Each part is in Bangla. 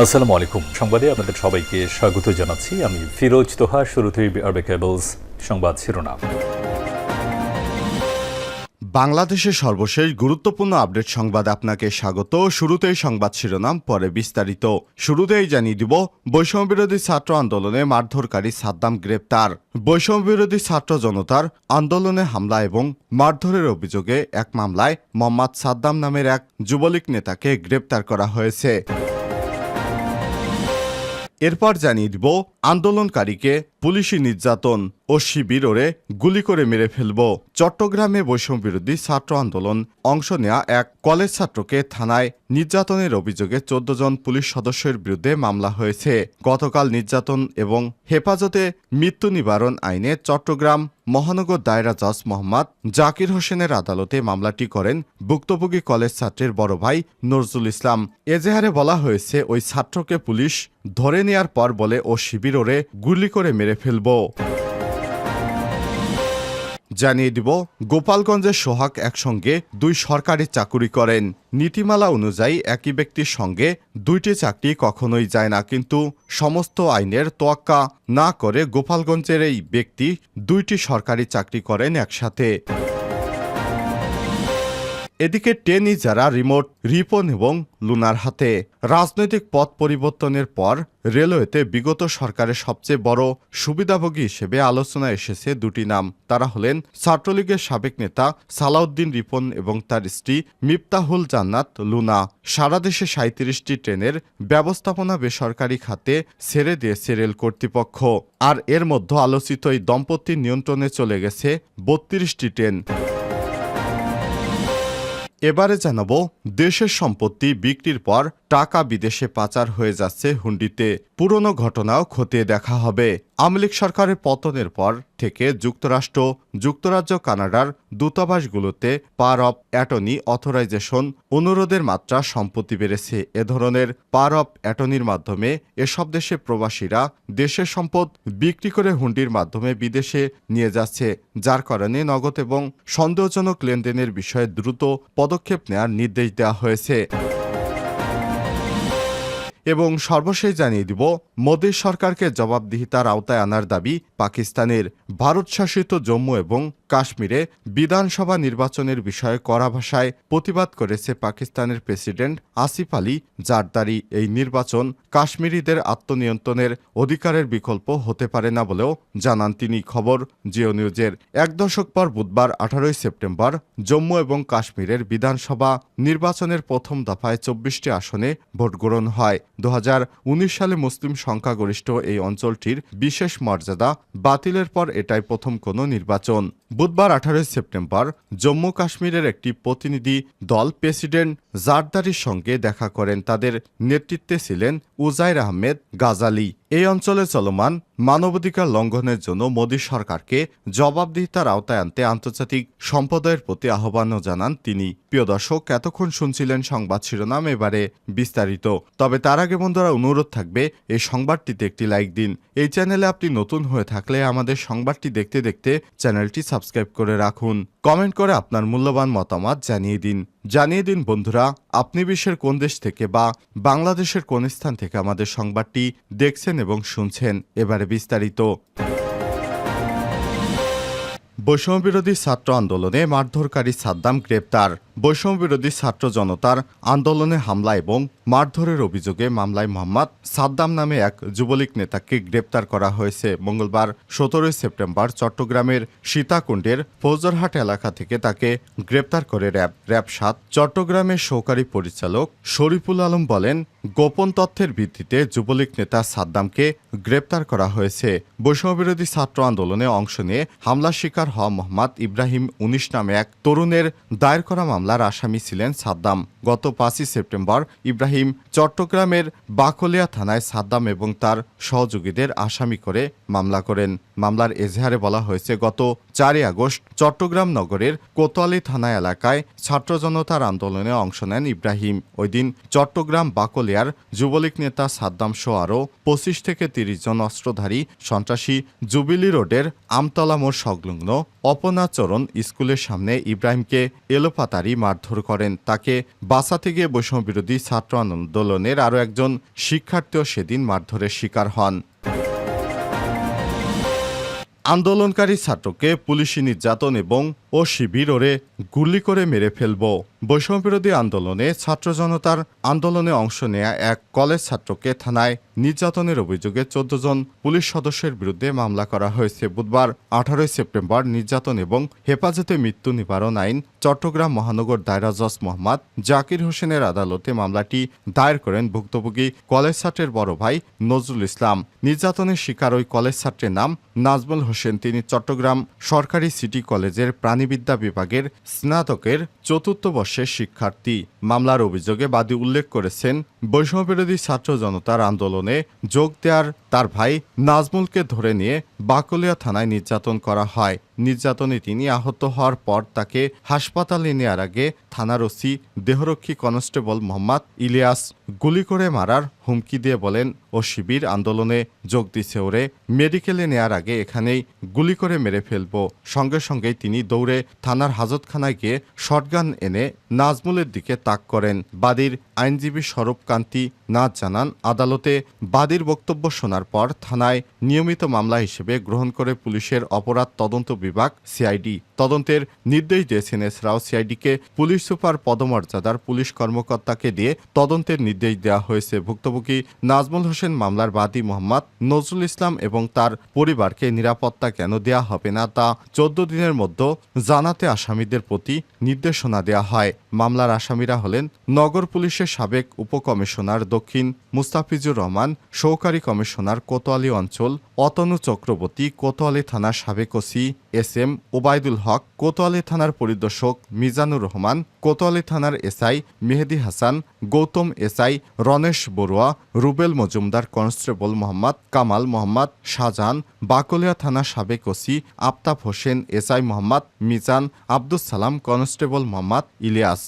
আসসালামু আলাইকুম। সংবাদে আপনাদের সবাইকে স্বাগত জানাচ্ছি। আমি ফিরোজ তোহা, শুরুতেই আরবে কেবলস সংবাদ শিরোনাম। বাংলাদেশের সর্বশেষ গুরুত্বপূর্ণ আপডেট সংবাদ আপনাকে স্বাগত। শুরুতেই সংবাদ শিরোনাম, পরে বিস্তারিত। শুরুতেই জানিয়ে দিব বৈষম্য বিরোধী ছাত্র আন্দোলনে মারধরকারী সাদ্দাম গ্রেপ্তার। বৈষম্য বিরোধী ছাত্র জনতার আন্দোলনে হামলা এবং মারধরের অভিযোগে এক মামলায় মোহাম্মদ সাদ্দাম নামের এক যুবলীগ নেতাকে গ্রেপ্তার করা হয়েছে। এরপর জানিয়ে দিব আন্দোলনকারীকে পুলিশি নির্যাতন ও শিবির ওরে গুলি করে মেরে ফেলব। চট্টগ্রামে বৈষম্য বিরোধী ছাত্র আন্দোলন অংশ নেওয়া এক কলেজ ছাত্রকে থানায় নির্যাতনের অভিযোগে চোদ্দ জন পুলিশ সদস্যের বিরুদ্ধে মামলা হয়েছে। গতকাল নির্যাতন এবং হেফাজতে মৃত্যু নিবারণ আইনে চট্টগ্রাম মহানগর দায়রা জজ মোহাম্মদ জাকির হোসেনের আদালতে মামলাটি করেন ভুক্তভোগী কলেজ ছাত্রের বড় ভাই নজরুল ইসলাম। এজেহারে বলা হয়েছে, ওই ছাত্রকে পুলিশ ধরে নেয়ার পর বলে ও শিবির ওরে গুলি করে মেরে ফেলব। জানিয়ে দিব, গোপালগঞ্জের সোহাগ একসঙ্গে দুই সরকারি চাকুরি করেন। নীতিমালা অনুযায়ী একই ব্যক্তির সঙ্গে দুইটি চাকরি কখনোই যায় না, কিন্তু সমস্ত আইনের তোয়াক্কা না করে গোপালগঞ্জের এই ব্যক্তি দুইটি সরকারি চাকরি করেন একসাথে। এদিকে টেনি যারা রিমোট, রিপন এবং লুনার হাতে। রাজনৈতিক পথ পরিবর্তনের পর রেলওয়েতে বিগত সরকারের সবচেয়ে বড় সুবিধাভোগী হিসেবে আলোচনায় এসেছে দুটি নাম। তারা হলেন ছাত্রলীগের সাবেক নেতা সালাউদ্দিন রিপন এবং তার স্ত্রী মিফতাহুল জান্নাত লুনা। সারা দেশে সাঁত্রিশটি ট্রেনের ব্যবস্থাপনা বেসরকারি খাতে ছেড়ে দিয়েছে রেল কর্তৃপক্ষ। আর এর মধ্যে আলোচিত এই দম্পতির নিয়ন্ত্রণে চলে গেছে বত্রিশটি ট্রেন। এবারে জানাব, দেশের সম্পত্তি বিক্রির পর টাকা বিদেশে পাচার হয়ে যাচ্ছে হুন্ডিতে। পুরনো ঘটনাও খতিয়ে দেখা হবে। আমলিক সরকারের পতনের পর থেকে যুক্তরাষ্ট্র, যুক্তরাজ্য কানাডার দূতাবাসগুলোতে পার অফ অ্যাটর্নি অথরাইজেশন অনুরোধের মাত্রা সম্পত্তি বেড়েছে। এ ধরনের পার অফ অ্যাটর্নির মাধ্যমে এসব দেশে প্রবাসীরা দেশের সম্পদ বিক্রি করে হুন্ডির মাধ্যমে বিদেশে নিয়ে যাচ্ছে, যার কারণে নগদ এবং সন্দেহজনক লেনদেনের বিষয়ে দ্রুত পদক্ষেপ নেওয়ার নির্দেশ দেওয়া হয়েছে। এবং সর্বশেষ জানিয়ে দিব, মোদী সরকারকে জবাবদিহিতার আওতায় আনার দাবি পাকিস্তানের ভারত শাসিত জম্মু এবং কাশ্মীরে বিধানসভা নির্বাচনের বিষয়ে কড়া ভাষায় প্রতিবাদ করেছে পাকিস্তানের প্রেসিডেন্ট আসিফ আলী জারদারি এই নির্বাচন কাশ্মীরিদের আত্মনিয়ন্ত্রণের অধিকারের বিকল্প হতে পারে না বলেও জানান তিনি। খবর জিও নিউজের এক দশক পর বুধবার আঠারোই সেপ্টেম্বর জম্মু এবং কাশ্মীরের বিধানসভা নির্বাচনের প্রথম দফায় চব্বিশটি আসনে ভোট গ্রহণ হয়। দু হাজার উনিশ সালে মুসলিম সংখ্যাগরিষ্ঠ এই অঞ্চলটির বিশেষ মর্যাদা বাতিলের পর এটাই প্রথম কোনো নির্বাচন। বুধবার আঠারোই সেপ্টেম্বর জম্মু কাশ্মীরের একটি প্রতিনিধি দল প্রেসিডেন্ট জারদারির সঙ্গে দেখা করেন তাদের নেতৃত্বে ছিলেন উজাইর আহমেদ গাজালি। এই অঞ্চলে চলমান মানবাধিকার লঙ্ঘনের জন্য মোদী সরকারকে জবাবদিহিতার আওতায় আনতে আন্তর্জাতিক সম্প্রদায়ের প্রতি আহ্বানও জানান তিনি। প্রিয় দর্শক, এতক্ষণ শুনছিলেন সংবাদ শিরোনাম, এবারে বিস্তারিত। তবে তার আগে বন্ধুরা, অনুরোধ থাকবে, এই সংবাদটিতে একটি লাইক দিন। এই চ্যানেলে আপনি নতুন হয়ে থাকলে আমাদের সংবাদটি দেখতে দেখতে চ্যানেলটি সাবস্ক্রাইব করে রাখুন। কমেন্ট করে আপনার মূল্যবান মতামত জানিয়ে দিন। জানিয়ে দিন, বন্ধুরা, আপনি বিশ্বের কোন দেশ থেকে বা বাংলাদেশের কোন স্থান থেকে আমাদের সংবাদটি দেখছেন এবং শুনছেন। এবারে বিস্তারিত। বৈষম্যবিরোধী ছাত্র আন্দোলনে মারধরকারী সাদ্দাম গ্রেপ্তার। বৈষম্য বিরোধী ছাত্র জনতার আন্দোলনে হামলা এবং মারধরের অভিযোগে মামলায় মোহাম্মদ সাদ্দাম নামে এক যুবলীগ নেতাকে গ্রেপ্তার করা হয়েছে। মঙ্গলবার সতেরোই সেপ্টেম্বর চট্টগ্রামের সীতাকুণ্ডের ফৌজরহাট এলাকা থেকে তাকে গ্রেপ্তার করে র্যাব। র্যাব সাত চট্টগ্রামের সহকারী পরিচালক শরীফুল আলম বলেন, গোপন তথ্যের ভিত্তিতে যুবলীগ নেতা সাদ্দামকে গ্রেপ্তার করা হয়েছে। বৈষম্যবিরোধী ছাত্র আন্দোলনে অংশ নিয়ে হামলার শিকার হওয়া মোহাম্মদ ইব্রাহিম উনিশ নামে এক তরুণের দায়ের করা মামলার আসামি ছিলেন সাদ্দাম। গত পাঁচই সেপ্টেম্বর ইব্রাহিম চট্টগ্রামের বাকলিয়া থানায় সাদ্দাম এবং তার সহযোগীদের আসামি করে মামলা করেন। মামলার এজাহারে বলা হয়েছে, গত চারই আগস্ট চট্টগ্রাম নগরের কোতোয়ালি থানা এলাকায় ছাত্র জনতার আন্দোলনে অংশ নেন ইব্রাহিম। ওই দিন চট্টগ্রাম বাকলিয়ার যুবলীগ নেতা সাদ্দাম শো আরও পঁচিশ থেকে তিরিশ জন অস্ত্রধারী সন্ত্রাসী জুবিলি রোডের আমতলা মোড় সংলগ্ন অপনাচরণ স্কুলের সামনে ইব্রাহিমকে এলোপাতারি মারধর করেন। তাকে বাঁচাতে গিয়ে বৈষম্য বিরোধী ছাত্র আন্দোলনের আরও একজন শিক্ষার্থীও সেদিন মারধরের শিকার হন। আন্দোলনকারী ছাত্রকে পুলিশি নির্যাতন এবং ও শিবিরে গুলি করে মেরে ফেলব। বৈষম্যবিরোধী আন্দোলনে ছাত্র জনতার আন্দোলনে অংশ নেয়া এক কলেজ ছাত্রকে থানায় নির্যাতনের অভিযোগে চোদ্দ জন পুলিশ সদস্যের বিরুদ্ধে মামলা করা হয়েছে। বুধবার, আঠারোই সেপ্টেম্বর নির্যাতন এবং হেফাজতে মৃত্যু নিবারণ আইন চট্টগ্রাম মহানগর দায়রা জজ মোহাম্মদ জাকির হোসেনের আদালতে মামলাটি দায়ের করেন ভুক্তভোগী কলেজ ছাত্রের বড় ভাই নজরুল ইসলাম। নির্যাতনের শিকার ওই কলেজ ছাত্রের নাম নাজমুল হোসেন। তিনি চট্টগ্রাম সরকারি সিটি কলেজের প্রাণীবিদ্যা বিভাগের স্নাতকের চতুর্থ বর্ষের শিক্ষার্থী মামলার অভিযোগে বাদী উল্লেখ করেছেন, বৈষম্যবিরোধী ছাত্র জনতার আন্দোলনে যোগ দেওয়ার তার ভাই নাজমুলকে ধরে নিয়ে বাকলিয়া থানায় নির্যাতন করা হয়। নির্যাতনে তিনি আহত হওয়ার পর তাকে হাসপাতালে নেওয়ার আগে থানার ওসি দেহরক্ষী কনস্টেবল মোহাম্মদ ইলিয়াস গুলি করে মারার হুমকি দিয়ে বলেন, ও শিবির আন্দোলনে যোগ দিছে ওরে, মেডিকেলে নেয়ার আগে এখানেই গুলি করে মেরে ফেলব। সঙ্গে সঙ্গেই তিনি দৌড়ে থানার হাজতখানায় গিয়ে শটগান এনে নাজমুলের দিকে তাক করেন। বাদীর আইনজীবী স্বরূপ কান্তি নাথ জানান, আদালতে বাদীর বক্তব্য শোনার পর থানায় নিয়মিত মামলা হিসেবে গ্রহণ করে পুলিশের অপরাধ তদন্ত বিভাগ সিআইডি। তদন্তের নির্দেশ দিয়েছেন এছাড়াও সিআইডিকে পুলিশ সুপার পদমর্যাদার পুলিশ কর্মকর্তাকে দিয়ে তদন্তের নির্দেশ দেওয়া হয়েছে। ভুক্তভোগী নাজমুল হোসেন মামলার বাদী মোহাম্মদ নজরুল ইসলাম এবং তার পরিবারকে নিরাপত্তা কেন দেওয়া হবে না তা চোদ্দ দিনের মধ্যে জানাতে আসামিদের প্রতি নির্দেশনা দেওয়া হয়। মামলার আসামিরা হলেন নগর পুলিশের সাবেক উপকমিশনার দক্ষিণ মুস্তাফিজুর রহমান, সহকারী কমিশনার কোতোয়ালি অঞ্চল, অতনু চক্রবর্তী কোতোয়ালি থানার সাবেক OC S M Obaidul Haque, Kotwali থানার পরিদর্শক মিজানুর রহমান, কোতোয়ালি থানার SI Mehedi Hasan, Gautam SI Ranesh Barua, Rubel Majumder, constable Mohammad Kamal Mohammad, Shahjahan, Baklia থানা সাবেক OC Aftab Hossain, SI Mohammad, Mizan Abdus Salam, constable Mohammad Ilias.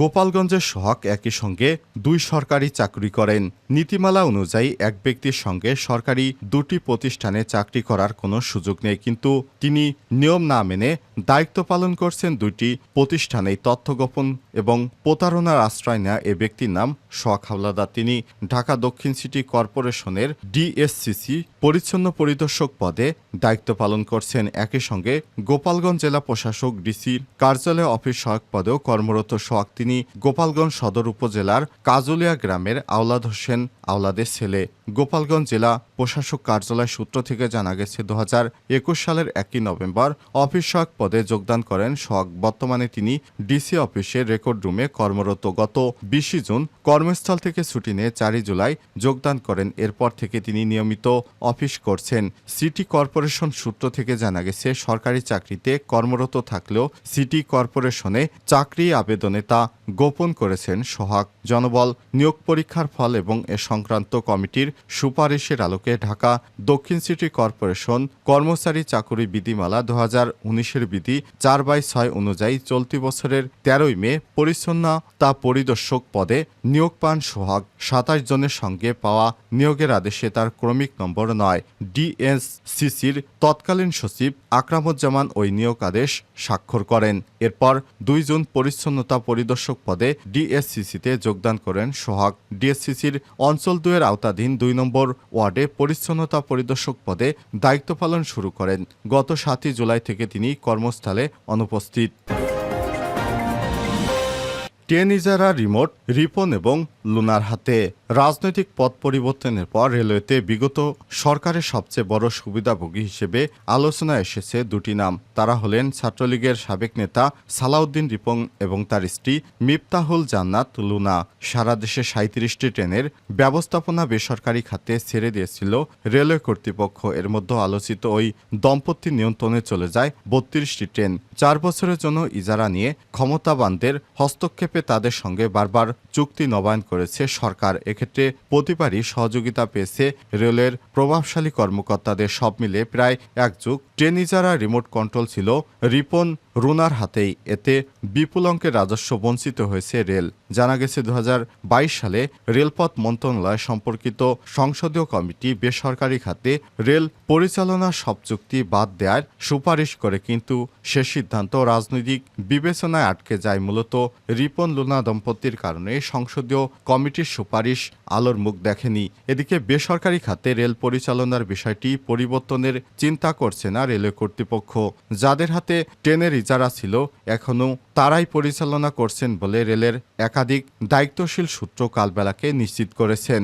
গোপালগঞ্জের সোহাগ একই সঙ্গে দুই সরকারি চাকরি করেন। নীতিমালা অনুযায়ী এক ব্যক্তির সঙ্গে সরকারি দুটি প্রতিষ্ঠানে চাকরি করার কোনো সুযোগ নেই, কিন্তু তিনি নিয়ম না মেনে দায়িত্ব পালন করছেন দুইটি প্রতিষ্ঠানেই তথ্য গোপন এবং প্রতারণার আশ্রয় নেওয়া এ ব্যক্তির নাম সোহাগ হাওলাদার। তিনি ঢাকা দক্ষিণ সিটি কর্পোরেশনের ডিএসসিসি পরিচ্ছন্ন পরিদর্শক পদে দায়িত্ব পালন করছেন। একই সঙ্গে গোপালগঞ্জ জেলা প্রশাসক ডিসির কার্যালয় অফিস সহায়ক পদেও কর্মরত সোহাগ। তিনি গোপালগঞ্জ সদর উপজেলার কাজুলিয়া গ্রামের আওলাদ হোসেন আওলাদের ছেলে। গোপালগঞ্জ জেলা প্রশাসক কার্যালয় সূত্র থেকে জানা গেছে, দু একুশ সালের একই নভেম্বর অফিস সহায়ক পদে যোগদান করেন সোহাগ। বর্তমানে তিনি ডিসি অফিসের রেকর্ড রুমে কর্মরত। গত বিশে জুন কর্মস্থল থেকে ছুটি নিয়ে চারই জুলাই যোগদান করেন। এরপর থেকে তিনি নিয়মিত অফিস করছেন। সিটি কর্পোরেশন সূত্র থেকে জানা গেছে, সরকারি চাকরিতে কর্মরত থাকলেও সিটি কর্পোরেশনে চাকরি আবেদনে তা গোপন করেছেন সোহাগ জনবল নিয়োগ পরীক্ষার ফল এবং এ সংক্রান্ত কমিটির সুপারিশের আলোকে ঢাকা দক্ষিণ সিটি কর্পোরেশন কর্মচারী চাকুরি বিধিমালা দু হাজার উনিশের বিধি চার বাই ছয় অনুযায়ী চলতি বছরের তেরোই মে পরিচ্ছন্নতা পরিদর্শক পদে নিয়োগ পান সোহাগ। সাতাশ জনের সঙ্গে পাওয়া নিয়োগের আদেশে তার ক্রমিক নম্বর নয়। ডিএসসিসির তৎকালীন সচিব আকরামুজ্জামান ওই নিয়োগ আদেশ স্বাক্ষর করেন। এরপর দুই জুন পরিচ্ছন্নতা পরিদর্শক পদে ডিএসসিসিতে যোগদান করেন সোহাগ। ডিএসসিসির অঞ্চল দুয়ের আওতাধীন দুই নম্বর ওয়ার্ডে পরিচ্ছন্নতা পরিদর্শক পদে দায়িত্ব পালন শুরু করেন। গত সাতই জুলাই থেকে তিনি কর্মস্থলে অনুপস্থিত। টেন ইজারা রিমোট, রিপন এবং লুনার হাতে। রাজনৈতিক পথ পরিবর্তনের পর রেলওয়েতে বিগত সরকারের সবচেয়ে বড় সুবিধাভোগী হিসেবে আলোচনা এসেছে দুটি নাম। তারা হলেন ছাত্রলীগের সাবেক নেতা সালাউদ্দিন রিপন এবং তার স্ত্রী মিফতাহুল জান্নাত লুনা। সারা দেশে সাঁত্রিশটি ট্রেনের ব্যবস্থাপনা বেসরকারি খাতে ছেড়ে দিয়েছিল রেলওয়ে কর্তৃপক্ষ। এর মধ্যে আলোচিত ওই দম্পতি নিয়ন্ত্রণে চলে যায় বত্রিশটি ট্রেন। চার বছরের জন্য ইজারা নিয়ে ক্ষমতাবানদের হস্তক্ষেপে ধাপে তাদের সঙ্গে বারবার চুক্তি নবায়ন করেছে সরকার। এক্ষেত্রে প্রতিবারই সহযোগিতা পেয়েছে রেলের প্রভাবশালী কর্মকর্তাদের। সব মিলে প্রায় এক যুগ ট্রেনি যারা রিমোট কন্ট্রোল ছিল রিপন রুনার হাতেই। এতে বিপুল অঙ্কের রাজস্ব বঞ্চিত হয়েছে রেল। জানা গেছে দু হাজার বাইশ সালে রেলপথ মন্ত্রণালয় সম্পর্কিত সংসদীয় কমিটি বেসরকারি খাতে রেল পরিচালনার সব চুক্তি বাদ দেওয়ার সুপারিশ করে, কিন্তু সে সিদ্ধান্ত রাজনৈতিক বিবেচনায় আটকে যায় মূলত রিপন লুনা দম্পতির কারণে। সংসদীয় কমিটির সুপারিশ আলোর মুখ দেখেনি। এদিকে বেসরকারি খাতে রেল পরিচালনার বিষয়টি পরিবর্তনের চিন্তা করছে না রেলওয়ে কর্তৃপক্ষ, যাদের হাতে ট্রেনের ইজারা ছিল, এখনও তারাই পরিচালনা করছেন বলে রেলের একাধিক দায়িত্বশীল সূত্র কালবেলাকে নিশ্চিত করেছেন।